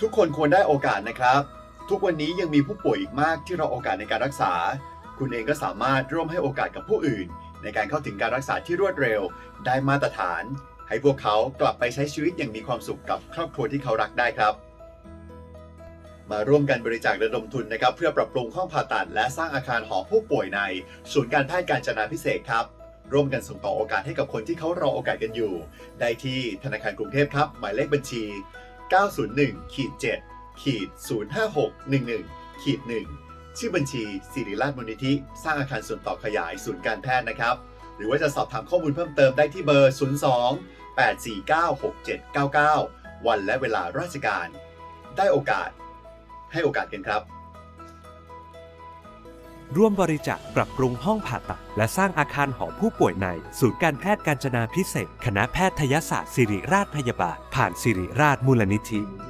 ทุกคนควรได้โอกาสนะครับ ทุกวันนี้ยังมีผู้ป่วยอีกมากที่รอโอกาสในการรักษา คุณเองก็สามารถร่วมให้โอกาสกับผู้อื่น ในการเข้าถึงการรักษาที่รวดเร็ว ได้มาตรฐาน ให้พวกเขากลับไปใช้ชีวิตอย่างมีความสุขกับครอบครัวที่เขารักได้ครับ มาร่วมกันบริจาคระดมทุนนะครับ เพื่อปรับปรุงห้องผ่าตัด และสร้างอาคารหอผู้ป่วยในศูนย์การแพทย์การจนาพิเศษครับร่วมกันส่งต่อโอกาสให้กับคนที่เขารอโอกาสกันอยู่ ได้ที่ธนาคารกรุงเทพครับ หมายเลขบัญชี 901ขีด7ขีด05611ขีด1ชื่อบัญชีสิริราชมูลนิธิ สร้างอาคารส่วนต่อขยายศูนย์การแพทย์นะครับ หรือว่าจะสอบถามข้อมูลเพิ่มเติมได้ที่เบอร์ 02 849 6799 วันและเวลาราชการ ได้โอกาส ให้โอกาสกันครับ ร่วมบริจาคปรับปรุงห้องผ่าตัด และสร้างอาคารหอผู้ป่วยใน ศูนย์การแพทย์การจนาพิเศษ คณะแพทยศาสตร์ศิริราชพยาบาล ผ่านศิริราชมูลนิธิ